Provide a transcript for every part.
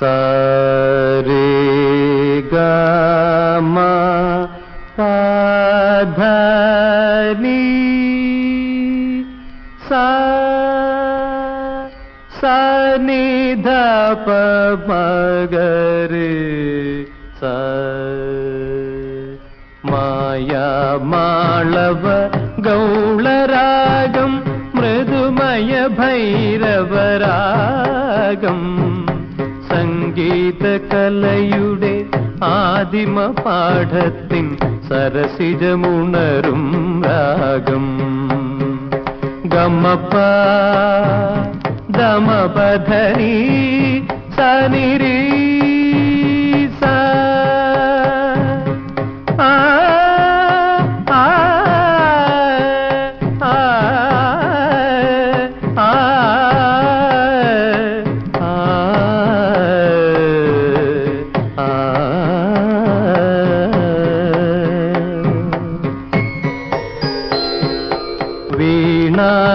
സരി ഗമ സ സനിധ സ മായാമാളവ ഗൗളരാഗം മൃദുമയ ഭൈരവരാഗം സംഗീത കലയുടെ ആദിമ പാഠത്തിൻ സരസിജമുണരും രാഗം. ഗമപ്പ ദമപധരി സനിരീ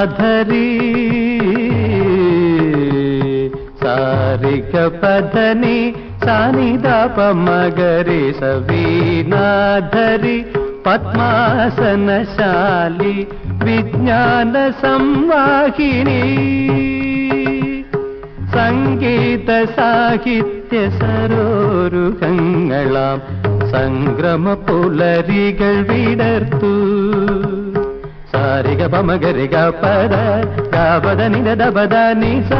വീണാധരി സാരിക പധനി സാനിദാപ മകരി സവീനാധരി പത്മാസനശാലി വിജ്ഞാന സംവാഹിനി സംഗീത സാഹിത്യ സരോരുഹങ്ങളാം സംഗ്രമ പുലരികൾ വിടർത്തു సారిగ బమగరిగ పద గాబద నిద దబద నిస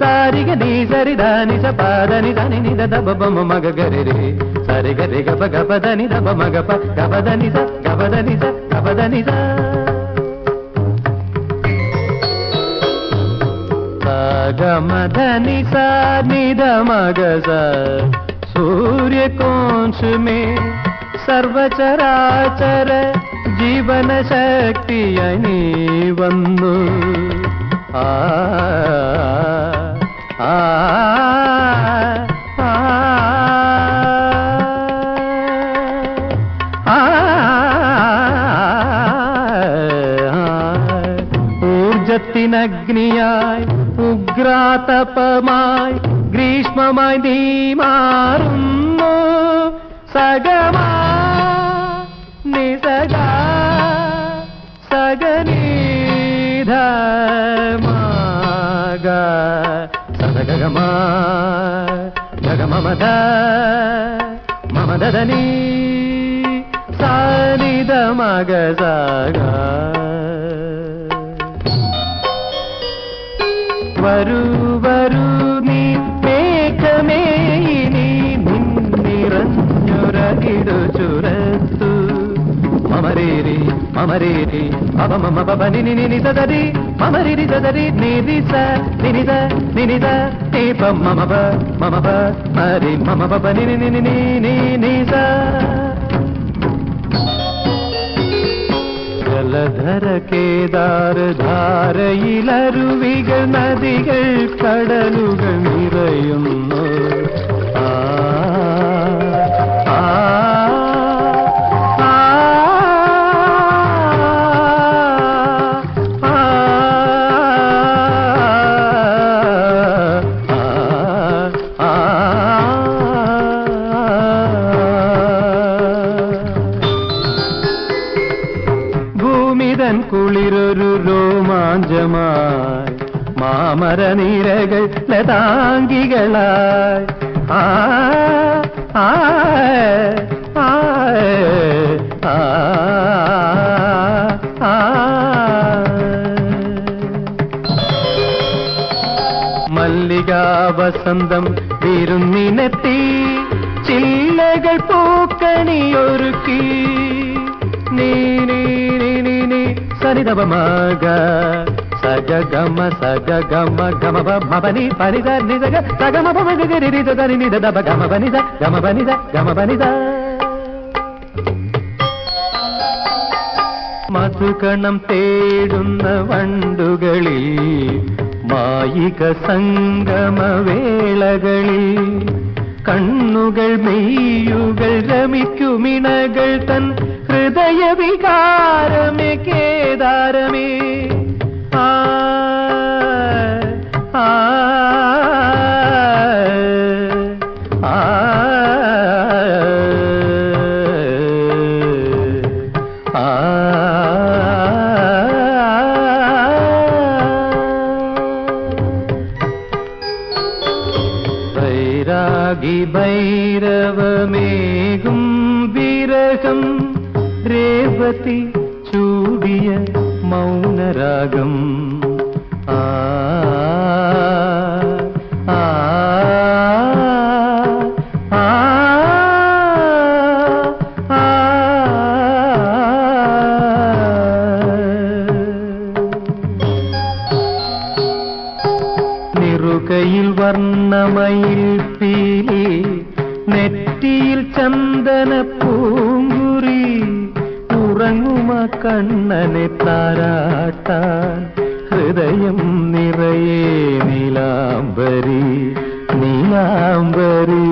సారిగ నీ సరి దాని పాద ని దాని నిద దబ బమ మగ గరి రే సరి గరి గబ గబద ని దబ మగ ప గబద ని స గబద ని స గబద ని స గమద ని స నిద మగ స సూర్య కోంశ మే సర్వచరాచర വന്നു ആ ആ ആ ആ ഊർജത്തിനഗ്നിയായി ഉഗ്രാതപമായി ഗ്രീഷ്മമായി നീ മാറുന്നു സഗമാ జగమ జగ మమద మమదని సానిద మగ సాగా వరు వరు నీ మేఘమేని నిన్నిరంజురగిడు చురత్తు మమరేరి ചുരത്തു മമരേരി മമരേരി അവ മമ പപ നിനി നിനി സദരി മമരിരി സദരി നിരിസ നിനിത നിനിത നീപ മമ പ മമ പ മരി മമ പപ നിനി നിനി നീ നീ നിസ ജലധര കേദാര ധാരയിലരുവികൾ നദികൾ കടലുകൾ നിറയുന്നു ആ ആ ആ കുളിരൊരു മാമര മാമരനിരകൾ ലതാംഗികളായി. ആ ആ ആ മല്ലികാ വസന്തം വിരുന്നിനെത്തി ചില്ലകൾ പൂക്കണിയൊരുക്കി. നീ നീ. നീ നീ നീ സരിതപമാക സഗഗമ സഗഗമ ഗമ ഭവനി പനിത നിജഗ സഗമ ഭവനി നിത ദബ ഗമ പനിത ഗമ പനിത ഗമ പനിത മധുകണം തേടുന്ന വണ്ടുകളിൽ മായിക സംഗമവേളകളിൽ കണ്ണുകൾ മെയ്യുകൾ രമിക്കുമിണകൾ തൻ హృదయ వికారమే కేదారమే வைராகி பைரவமேகும் விரகம் രേവതി ചൂടിയ മൗനരാഗം. ആ വർണമയിൽ പീലി നെറ്റിയിൽ ചന്ദന പൂങ്കുറി ഉറങ്ങുമ കണ്ണനെ താരാട്ടാൻ. ഹൃദയം നിറയെ നീലാംബരി നീലാംബരി.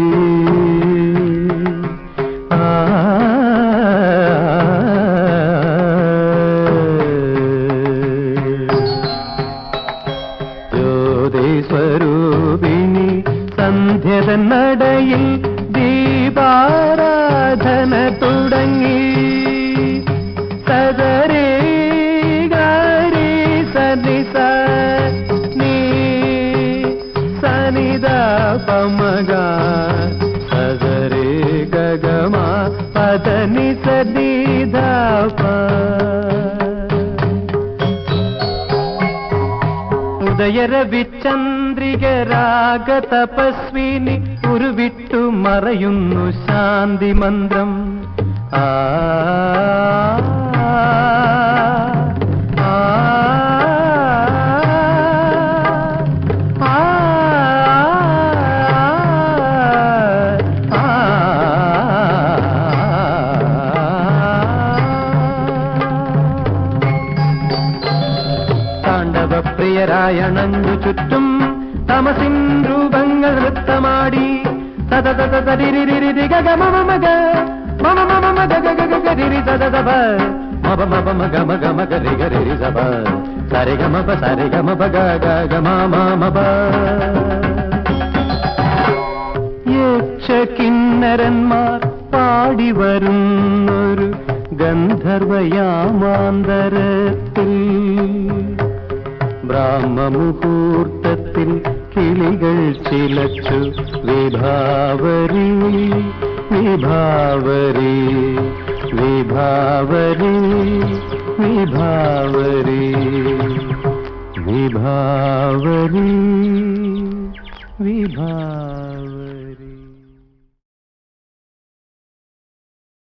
ജ്യോതിസ്വരൂപിണി സന്ധ്യതൻ നടയിൽ ദീപാരാധന തുടങ്ങി. ഗഗമ ഉദയ രവി ചന്ദ്രിക ഉദയരവിചന്ദ്രികരാഗ തപസ്വിനി ഉരുവിട്ടു മറയുന്നു ശാന്തി മന്ത്രം ആ, താണ്ഡവപ്രിയരായണഞ്ഞു ചുറ്റും തമസിൻ രൂപങ്ങൾ നൃത്തമാടി സദതരിരിരിഗമമഗ മമ മമ മഗ ഗഗ ഗഗ രിരി സദതപ മപ മപ മഗ മഗ മഗ രി ഗ രി സപ സരി ഗ മപ സരി ഗ മപ ഗ ഗ ഗ മ മ മപ യക്ഷകിന്നരന്മാർ പാടി വരുന്നൊരു ഗന്ധർവയാമാന്തരത്തിൽ ബ്രാഹ്മമുഹൂർത്തത്തിൽ കിളികൾ ചിലച്ചു വിഭാവരി വിഭാവരി വിഭാവരി വിഭാവരി വിഭാവരി വിഭാവരി